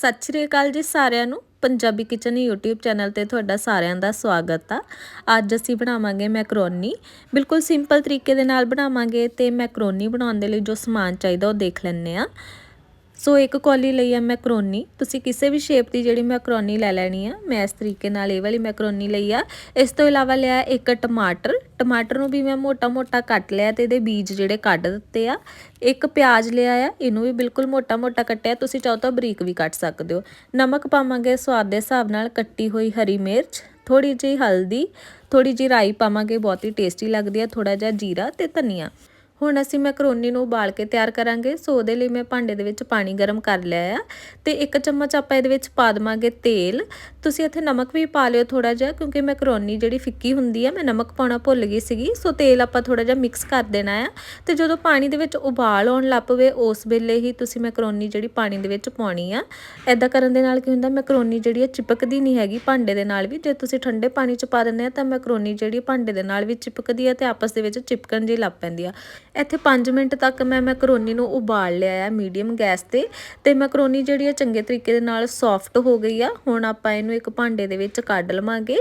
ਸਤਿ ਸ਼੍ਰੀ ਅਕਾਲ ਜੀ ਸਾਰਿਆਂ ਨੂੰ। ਪੰਜਾਬੀ ਕਿਚਨ YouTube ਚੈਨਲ ਤੇ ਤੁਹਾਡਾ ਸਾਰਿਆਂ ਦਾ ਸਵਾਗਤ ਆ। ਅੱਜ ਅਸੀਂ ਬਣਾਵਾਂਗੇ ਮੈਕਰੋਨੀ। ਬਿਲਕੁਲ ਸਿੰਪਲ ਤਰੀਕੇ ਦੇ ਨਾਲ ਬਣਾਵਾਂਗੇ ਤੇ ਮੈਕਰੋਨੀ ਬਣਾਉਣ ਦੇ ਲਈ ਜੋ ਸਮਾਨ ਚਾਹੀਦਾ ਉਹ ਦੇਖ ਲੈਣੇ ਆ ਸੋ ਇੱਕ ਕੌਲੀ ਲਈ ਆ ਮੈਕਰੋਨੀ। ਤੁਸੀਂ ਕਿਸੇ ਵੀ ਸ਼ੇਪ ਦੀ ਜਿਹੜੀ ਮੈਕਰੋਨੀ ਲੈ ਲੈਣੀ ਆ, ਮੈਂ ਇਸ ਤਰੀਕੇ ਨਾਲ ਇਹ ਵਾਲੀ ਮੈਕਰੋਨੀ ਲਈ ਆ। ਇਸ ਤੋਂ ਇਲਾਵਾ ਲਿਆ ਇੱਕ ਟਮਾਟਰ। ਟਮਾਟਰ ਨੂੰ ਵੀ ਮੈਂ ਮੋਟਾ-ਮੋਟਾ ਕੱਟ ਲਿਆ ਤੇ ਇਹਦੇ ਬੀਜ ਜਿਹੜੇ ਕੱਢ ਦਿੱਤੇ ਆ। ਇੱਕ ਪਿਆਜ਼ ਲਿਆ ਆ, ਇਹਨੂੰ ਵੀ ਬਿਲਕੁਲ ਮੋਟਾ-ਮੋਟਾ ਕੱਟਿਆ। ਤੁਸੀਂ ਚਾਹੋ ਤਾਂ ਬਰੀਕ ਵੀ ਕੱਟ ਸਕਦੇ ਹੋ। ਨਮਕ ਪਾਵਾਂਗੇ ਸਵਾਦ ਦੇ ਹਿਸਾਬ ਨਾਲ ਕੱਟੀ ਹੋਈ ਹਰੀ ਮਿਰਚ ਥੋੜੀ ਜਿਹੀ ਹਲਦੀ ਥੋੜੀ ਜਿਹੀ ਰਾਈ ਪਾਵਾਂਗੇ, ਬਹੁਤ ਹੀ ਟੇਸਟੀ ਲੱਗਦੀ ਆ ਥੋੜਾ ਜਿਹਾ ਜੀਰਾ ਤੇ ਧਨੀਆ। ਹੁਣ ਅਸੀਂ ਮੈਕਰੋਨੀ ਨੂੰ ਉਬਾਲ ਕੇ ਤਿਆਰ ਕਰਾਂਗੇ। ਸੋ ਉਹਦੇ ਲਈ ਮੈਂ ਭਾਂਡੇ ਦੇ ਵਿੱਚ ਪਾਣੀ ਗਰਮ ਕਰ ਲਿਆ ਆ। ਤੇ ਇੱਕ ਚਮਚ ਆਪਾਂ ਇਹਦੇ ਵਿੱਚ ਪਾ ਦਵਾਂਗੇ ਤੇਲ। ਤੁਸੀਂ ਇੱਥੇ ਨਮਕ ਵੀ ਪਾ ਲਿਓ ਥੋੜਾ ਜਿਹਾ, ਕਿਉਂਕਿ ਮੈਕਰੋਨੀ ਜਿਹੜੀ ਫਿੱਕੀ ਹੁੰਦੀ ਆ, ਮੈਂ ਨਮਕ ਪਾਉਣਾ ਭੁੱਲ ਗਈ ਸੀਗੀ। ਸੋ ਤੇਲ ਆਪਾਂ ਥੋੜਾ ਜਿਹਾ ਮਿਕਸ ਕਰ ਦੇਣਾ ਆ। ਤੇ ਜਦੋਂ ਪਾਣੀ ਦੇ ਵਿੱਚ ਉਬਾਲ ਆਉਣ ਲੱਗ ਪਵੇ, ਉਸ ਵੇਲੇ ਹੀ ਤੁਸੀਂ ਮੈਕਰੋਨੀ ਜਿਹੜੀ ਪਾਣੀ ਦੇ ਵਿੱਚ ਪਾਉਣੀ ਆ ਐਦਾਂ ਕਰਨ ਦੇ ਨਾਲ ਕੀ ਹੁੰਦਾ, ਮੈਕਰੋਨੀ ਜਿਹੜੀ ਆ ਚਿਪਕਦੀ ਨਹੀਂ ਹੈਗੀ ਭਾਂਡੇ ਦੇ ਨਾਲ ਵੀ। ਜੇ ਤੁਸੀਂ ਠੰਡੇ ਪਾਣੀ 'ਚ ਪਾ ਦਿੰਦੇ ਆ, ਤਾਂ ਮੈਕਰੋਨੀ ਜਿਹੜੀ ਭਾਂਡੇ ਦੇ ਨਾਲ ਵੀ ਚਿਪਕਦੀ ਆ ਤੇ ਆਪਸ ਦੇ ਵਿੱਚ ਚਿਪਕਣ ਜਿਹੀ ਲੱਗ ਪੈਂਦੀ ਆ। ਇੱਥੇ 5 ਮਿੰਟ ਤੱਕ ਮੈਂ ਮੈਕਰੋਨੀ ਨੂੰ ਉਬਾਲ ਲਿਆ ਆ ਮੀਡੀਅਮ ਗੈਸ ਤੇ। ਤੇ ਮੈਕਰੋਨੀ ਜਿਹੜੀ ਆ ਚੰਗੇ ਤਰੀਕੇ ਦੇ ਨਾਲ ਸੌਫਟ ਹੋ ਗਈ ਆ। ਹੁਣ ਆਪਾਂ ਇਹਨੂੰ ਇੱਕ ਭਾਂਡੇ ਦੇ ਵਿੱਚ ਕੱਢ ਲਵਾਂਗੇ।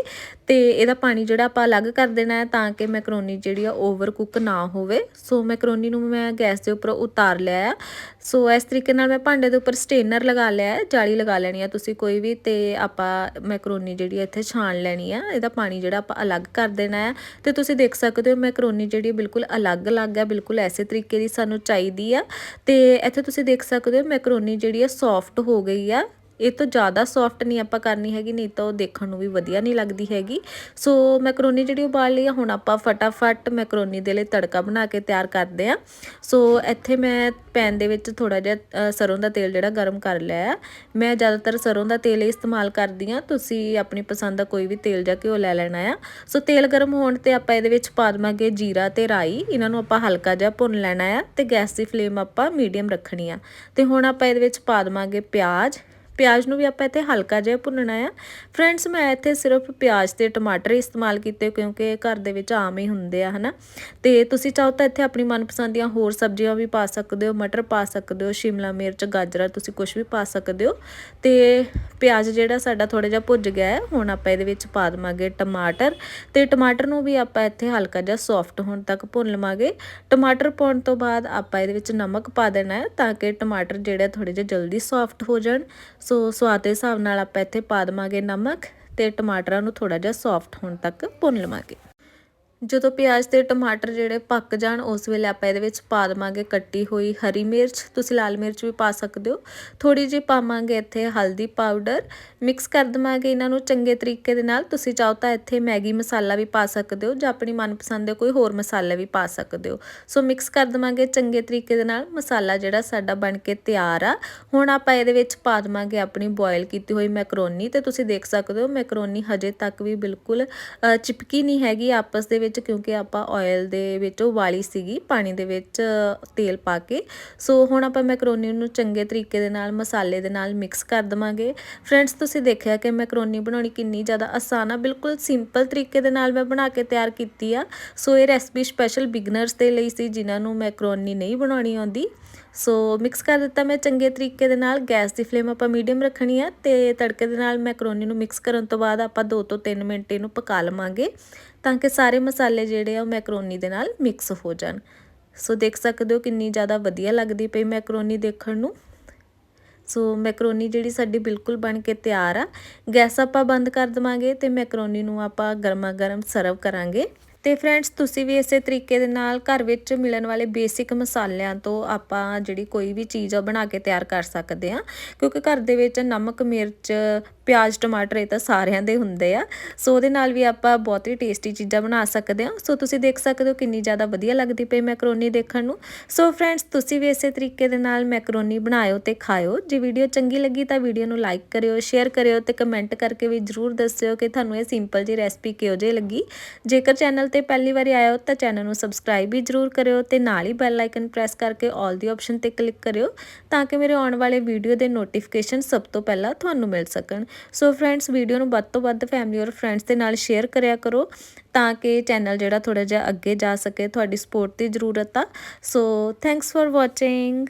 ਤੇ ਇਹਦਾ ਪਾਣੀ ਜਿਹੜਾ ਆਪਾਂ ਅਲੱਗ ਕਰ ਦੇਣਾ ਹੈ ਤਾਂ ਕਿ ਮੈਕਰੋਨੀ ਜਿਹੜੀ ਆ ਓਵਰ ਕੁੱਕ ਨਾ ਹੋਵੇ। ਸੋ ਮੈਕਰੋਨੀ ਨੂੰ ਮੈਂ ਗੈਸ ਦੇ ਉੱਪਰ ਉਤਾਰ ਲਿਆ ਆ। ਸੋ ਇਸ ਤਰੀਕੇ ਨਾਲ ਮੈਂ ਭਾਂਡੇ ਦੇ ਉੱਪਰ ਸਟੇਨਰ ਲਗਾ ਲਿਆ ਹੈ। ਜਾਲੀ ਲਗਾ ਲੈਣੀ ਆ ਤੁਸੀਂ ਕੋਈ ਵੀ ਤੇ ਆਪਾਂ ਮੈਕਰੋਨੀ ਜਿਹੜੀ ਇੱਥੇ ਛਾਣ ਲੈਣੀ ਆ। ਇਹਦਾ ਪਾਣੀ ਜਿਹੜਾ ਆਪਾਂ ਅਲੱਗ ਕਰ ਦੇਣਾ ਹੈ। ਤੇ ਤੁਸੀਂ ਦੇਖ ਸਕਦੇ ਹੋ ਮੈਕਰੋਨੀ ਜਿਹੜੀ ਬਿਲਕੁਲ ਅਲੱਗ-ਅਲੱਗ ਹੈ ਬਿਲਕੁਲ ਐਸੇ ਤਰੀਕੇ ਦੀ ਸਾਨੂੰ ਚਾਹੀਦੀ ਆ। ਤੇ ਇੱਥੇ ਤੁਸੀਂ ਦੇਖ ਸਕਦੇ ਹੋ ਮੈਕਰੋਨੀ ਜਿਹੜੀ ਆ ਸੌਫਟ ਹੋ ਗਈ ਆ। ਇਹ ਤੋਂ ਜ਼ਿਆਦਾ ਸੌਫਟ ਨਹੀਂ ਆਪਾਂ ਕਰਨੀ ਹੈਗੀ, ਨਹੀਂ ਤਾਂ ਉਹ ਦੇਖਣ ਨੂੰ ਵੀ ਵਧੀਆ ਨਹੀਂ ਲੱਗਦੀ ਹੈਗੀ। ਸੋ ਮੈਕਰੋਨੀ ਜਿਹੜੀ ਉਬਾਲ ਲਈ ਆ, ਹੁਣ ਆਪਾਂ ਫਟਾਫਟ ਮੈਕਰੋਨੀ ਦੇ ਲਈ ਤੜਕਾ ਬਣਾ ਕੇ ਤਿਆਰ ਕਰਦੇ ਆ। ਸੋ ਇੱਥੇ ਮੈਂ ਪੈਨ ਦੇ ਵਿੱਚ ਥੋੜਾ ਜਿਹਾ ਸਰੋਂ ਦਾ ਤੇਲ ਜਿਹੜਾ ਗਰਮ ਕਰ ਲਿਆ ਮੈਂ ਜ਼ਿਆਦਾਤਰ ਸਰੋਂ ਦਾ ਤੇਲ ਇਸਤੇਮਾਲ ਕਰਦੀ ਆ। ਤੁਸੀਂ ਆਪਣੀ ਪਸੰਦ ਦਾ ਕੋਈ ਵੀ ਤੇਲ ਜਾਂ ਘਿਓ ਲੈ ਲੈਣਾ ਆ। ਸੋ ਤੇਲ ਗਰਮ ਹੋਣ ਤੇ ਆਪਾਂ ਇਹਦੇ ਵਿੱਚ ਪਾ ਦਵਾਂਗੇ ਜੀਰਾ ਤੇ ਰਾਈ। ਇਹਨਾਂ ਨੂੰ ਆਪਾਂ ਹਲਕਾ ਜਿਹਾ ਭੁੰਨ ਲੈਣਾ ਆ ਤੇ ਗੈਸ ਦੀ ਫਲੇਮ ਆਪਾਂ ਮੀਡੀਅਮ ਰੱਖਣੀ ਆ। ਤੇ ਹੁਣ ਆਪਾਂ ਇਹਦੇ ਵਿੱਚ ਪਾ ਦਵਾਂਗੇ ਪਿਆਜ਼। ਪਿਆਜ਼ ਨੂੰ ਵੀ ਆਪਾਂ ਇੱਥੇ ਹਲਕਾ ਜਿਹਾ ਭੁੰਨਣਾ ਆ। ਫਰੈਂਡਸ ਮੈਂ ਇੱਥੇ ਸਿਰਫ ਪਿਆਜ਼ ਤੇ ਟਮਾਟਰ ਇਸਤੇਮਾਲ ਕੀਤੇ ਕਿਉਂਕਿ ਘਰ ਦੇ ਵਿੱਚ ਆਮ ਹੀ ਹੁੰਦੇ ਆ, ਹਨਾ। ਤੇ ਤੁਸੀਂ ਚਾਹੋ ਤਾਂ ਇੱਥੇ ਆਪਣੀ ਮਨਪਸੰਦ ਦੀਆਂ ਹੋਰ ਸਬਜ਼ੀਆਂ ਵੀ ਪਾ ਸਕਦੇ ਹੋ, ਮਟਰ ਪਾ ਸਕਦੇ ਹੋ, ਸ਼ਿਮਲਾ ਮਿਰਚ, ਗਾਜਰਾਂ, ਤੁਸੀਂ ਕੁਝ ਵੀ ਪਾ ਸਕਦੇ ਹੋ। ਤੇ ਪਿਆਜ਼ ਜਿਹੜਾ ਸਾਡਾ ਥੋੜਾ ਜਿਹਾ ਭੁੱਜ ਗਿਆ ਹੈ ਹੁਣ ਆਪਾਂ ਇਹਦੇ ਵਿੱਚ ਪਾ ਦਵਾਂਗੇ ਟਮਾਟਰ। ਤੇ ਟਮਾਟਰ ਨੂੰ ਵੀ ਆਪਾਂ ਇੱਥੇ ਹਲਕਾ ਜਿਹਾ ਸੌਫਟ ਹੋਣ ਤੱਕ ਭੁੰਨ ਲਵਾਂਗੇ। ਟਮਾਟਰ ਪਾਉਣ ਤੋਂ ਬਾਅਦ ਆਪਾਂ ਇਹਦੇ ਵਿੱਚ ਨਮਕ ਪਾ ਦੇਣਾ ਹੈ ਤਾਂ ਕਿ ਟਮਾਟਰ ਜਿਹੜੇ ਥੋੜੇ ਜਿਹਾ ਜਲਦੀ ਸੌਫਟ ਹੋ ਜਾਣ। ਸੋ ਸਵਾਦ ਦੇ ਹਿਸਾਬ ਨਾਲ ਆਪਾਂ ਇੱਥੇ ਪਾ ਦਵਾਂਗੇ ਨਮਕ ਤੇ ਟਮਾਟਰਾਂ ਨੂੰ ਥੋੜਾ ਜਿਹਾ ਸੌਫਟ ਹੋਣ ਤੱਕ ਭੁੰਨ ਲਵਾਂਗੇ। ਜਦੋਂ ਪਿਆਜ਼ ਤੇ ਟਮਾਟਰ ਜਿਹੜੇ ਪੱਕ ਜਾਣ, ਉਸ ਵੇਲੇ ਆਪਾਂ ਇਹਦੇ ਵਿੱਚ ਪਾ ਦਵਾਂਗੇ ਕੱਟੀ ਹੋਈ ਹਰੀ ਮਿਰਚ। ਤੁਸੀਂ ਲਾਲ ਮਿਰਚ ਵੀ ਪਾ ਸਕਦੇ ਹੋ। ਥੋੜੀ ਜਿਹੀ ਪਾਵਾਂਗੇ ਇੱਥੇ ਹਲਦੀ ਪਾਊਡਰ। ਮਿਕਸ ਕਰ ਦਵਾਂਗੇ ਇਹਨਾਂ ਨੂੰ ਚੰਗੇ ਤਰੀਕੇ ਦੇ ਨਾਲ। ਤੁਸੀਂ ਚਾਹੋ ਤਾਂ ਇੱਥੇ ਮੈਗੀ ਮਸਾਲਾ ਵੀ ਪਾ ਸਕਦੇ ਹੋ, ਜਾਂ ਆਪਣੀ ਮਨਪਸੰਦ ਦੇ ਕੋਈ ਹੋਰ ਮਸਾਲੇ ਵੀ ਪਾ ਸਕਦੇ ਹੋ। ਸੋ ਮਿਕਸ ਕਰ ਦਵਾਂਗੇ ਚੰਗੇ ਤਰੀਕੇ ਦੇ ਨਾਲ। ਮਸਾਲਾ ਜਿਹੜਾ ਸਾਡਾ ਬਣ ਕੇ ਤਿਆਰ ਆ। ਹੁਣ ਆਪਾਂ ਇਹਦੇ ਵਿੱਚ ਪਾ ਦਵਾਂਗੇ ਆਪਣੀ ਬੋਇਲ ਕੀਤੀ ਹੋਈ ਮੈਕਰੋਨੀ। ਤੇ ਤੁਸੀਂ ਦੇਖ ਸਕਦੇ ਹੋ, ਮੈਕਰੋਨੀ ਹਜੇ ਤੱਕ ਵੀ ਬਿਲਕੁਲ ਚਿਪਕੀ ਨਹੀਂ ਹੈਗੀ। ਆਪਸ ਦੇ ਵਿੱਚ ਕਿਉਂਕਿ ਆਪਾਂ ਆਇਲ ਦੇ ਵਿੱਚ ਉਬਾਲੀ ਸੀਗੀ, ਪਾਣੀ ਦੇ ਵਿੱਚ ਤੇਲ ਪਾ ਕੇ। ਸੋ ਹੁਣ ਆਪਾਂ ਮੈਕਰੋਨੀ ਨੂੰ ਚੰਗੇ ਤਰੀਕੇ ਦੇ ਨਾਲ, ਮਸਾਲੇ ਦੇ ਨਾਲ ਮਿਕਸ ਕਰ ਦਵਾਂਗੇ। ਫਰੈਂਡਸ ਤੁਸੀਂ ਦੇਖਿਆ ਕਿ ਮੈਕਰੋਨੀ ਬਣਾਉਣੀ ਕਿੰਨੀ ਜ਼ਿਆਦਾ ਆਸਾਨ ਆ। ਬਿਲਕੁਲ ਸਿੰਪਲ ਤਰੀਕੇ ਦੇ ਨਾਲ ਮੈਂ ਬਣਾ ਕੇ ਤਿਆਰ ਕੀਤੀ ਆ। ਸੋ ਇਹ ਰੈਸਪੀ ਸਪੈਸ਼ਲ ਬਿਗਨਰਸ ਦੇ ਲਈ ਸੀ, ਜਿਨ੍ਹਾਂ ਨੂੰ ਮੈਕਰੋਨੀ ਨਹੀਂ ਬਣਾਉਣੀ ਆਉਂਦੀ। ਸੋ ਮਿਕਸ ਕਰ ਦਿੱਤਾ ਮੈਂ ਚੰਗੇ ਤਰੀਕੇ ਦੇ ਨਾਲ। ਗੈਸ ਦੀ ਫਲੇਮ ਆਪਾਂ ਮੀਡੀਅਮ ਰੱਖਣੀ ਆ ਤੇ ਤੜਕੇ ਦੇ ਨਾਲ ਮੈਕਰੋਨੀ ਨੂੰ ਮਿਕਸ ਕਰਨ ਤੋਂ ਬਾਅਦ ਆਪਾਂ 2 ਤੋਂ 3 ਮਿੰਟ ਇਹਨੂੰ ਪਕਾ ਲਵਾਂਗੇ ਤਾਂ ਕਿ ਸਾਰੇ ਮਸਾਲੇ ਜਿਹੜੇ ਆ ਉਹ ਮੈਕਰੋਨੀ ਦੇ ਨਾਲ ਮਿਕਸ ਹੋ ਜਾਣ। ਸੋ ਦੇਖ ਸਕਦੇ ਹੋ ਕਿੰਨੀ ਜ਼ਿਆਦਾ ਵਧੀਆ ਲੱਗਦੀ ਪਈ ਮੈਕਰੋਨੀ ਦੇਖਣ ਨੂੰ। ਸੋ ਮੈਕਰੋਨੀ ਜਿਹੜੀ ਸਾਡੀ ਬਿਲਕੁਲ ਬਣ ਕੇ ਤਿਆਰ ਆ। ਗੈਸ ਆਪਾਂ ਬੰਦ ਕਰ ਦਵਾਂਗੇ ਤੇ ਮੈਕਰੋਨੀ ਨੂੰ ਆਪਾਂ ਗਰਮਾ ਗਰਮ ਸਰਵ ਕਰਾਂਗੇ। ਤੇ ਫਰੈਂਡਸ ਤੁਸੀਂ ਵੀ ਇਸੇ ਤਰੀਕੇ ਦੇ ਨਾਲ ਘਰ ਵਿੱਚ ਮਿਲਣ ਵਾਲੇ ਬੇਸਿਕ ਮਸਾਲਿਆਂ ਤੋਂ ਆਪਾਂ ਜਿਹੜੀ ਕੋਈ ਵੀ ਚੀਜ਼ ਆ ਬਣਾ ਕੇ ਤਿਆਰ ਕਰ ਸਕਦੇ ਆ ਕਿਉਂਕਿ ਘਰ ਦੇ ਵਿੱਚ ਨਮਕ, ਮਿਰਚ ਪਿਆਜ਼, ਟਮਾਟਰ ਇਹ ਤਾਂ ਸਾਰਿਆਂ ਦੇ ਹੁੰਦੇ ਆ। ਸੋ ਉਹਦੇ ਨਾਲ ਵੀ ਆਪਾਂ ਬਹੁਤ ਹੀ ਟੇਸਟੀ ਚੀਜ਼ਾਂ ਬਣਾ ਸਕਦੇ ਹਾਂ। ਸੋ ਤੁਸੀਂ ਦੇਖ ਸਕਦੇ ਹੋ ਕਿੰਨੀ ਜ਼ਿਆਦਾ ਵਧੀਆ ਲੱਗਦੀ ਪਈ ਮੈਕਰੋਨੀ ਦੇਖਣ ਨੂੰ। ਸੋ ਫਰੈਂਡਸ ਤੁਸੀਂ ਵੀ ਇਸੇ ਤਰੀਕੇ ਦੇ ਨਾਲ ਮੈਕਰੋਨੀ ਬਣਾਇਓ ਤੇ ਖਾਇਓ। ਜੇ ਵੀਡੀਓ ਚੰਗੀ ਲੱਗੀ ਤਾਂ ਵੀਡੀਓ ਨੂੰ ਲਾਈਕ ਕਰਿਓ ਸ਼ੇਅਰ ਕਰਿਓ ਤੇ ਕਮੈਂਟ ਕਰਕੇ ਵੀ ਜਰੂਰ ਦੱਸਿਓ ਕਿ ਤੁਹਾਨੂੰ ਇਹ ਸਿੰਪਲ ਜੀ ਰੈਸਪੀ ਕਿਹੋ ਜਿਹੀ ਲੱਗੀ। ਜੇਕਰ ਚੈਨਲ ਤੇ ਪਹਿਲੀ ਵਾਰੀ ਆਏ ਹੋ ਤਾਂ ਚੈਨਲ ਨੂੰ ਸਬਸਕ੍ਰਾਈਬ ਵੀ ਜਰੂਰ ਕਰਿਓ ਤੇ ਨਾਲ ਹੀ ਬੈਲ ਆਈਕਨ ਪ੍ਰੈਸ ਕਰਕੇ ਆਲ ਦੀ ਆਪਸ਼ਨ ਤੇ ਕਲਿੱਕ ਕਰਿਓ ਤਾਂ ਕਿ ਮੇਰੇ ਆਉਣ ਵਾਲੇ ਵੀਡੀਓ ਦੇ ਨੋਟੀਫਿਕੇਸ਼ਨ ਸਭ ਤੋਂ ਪਹਿਲਾਂ ਤੁਹਾਨੂੰ ਮਿਲ ਸਕਣ। ਸੋ ਫਰੈਂਡਸ ਵੀਡੀਓ ਨੂੰ ਵੱਧ ਤੋਂ ਵੱਧ ਫੈਮਿਲੀ ਔਰ ਫਰੈਂਡਸ ਦੇ ਨਾਲ ਸ਼ੇਅਰ ਕਰਿਆ ਕਰੋ ਤਾਂ ਕਿ ਚੈਨਲ ਜਿਹੜਾ ਥੋੜਾ ਜਿਹਾ ਅੱਗੇ ਜਾ ਸਕੇ, ਤੁਹਾਡੀ ਸਪੋਰਟ ਦੀ ਜ਼ਰੂਰਤ ਆ। So thanks for watching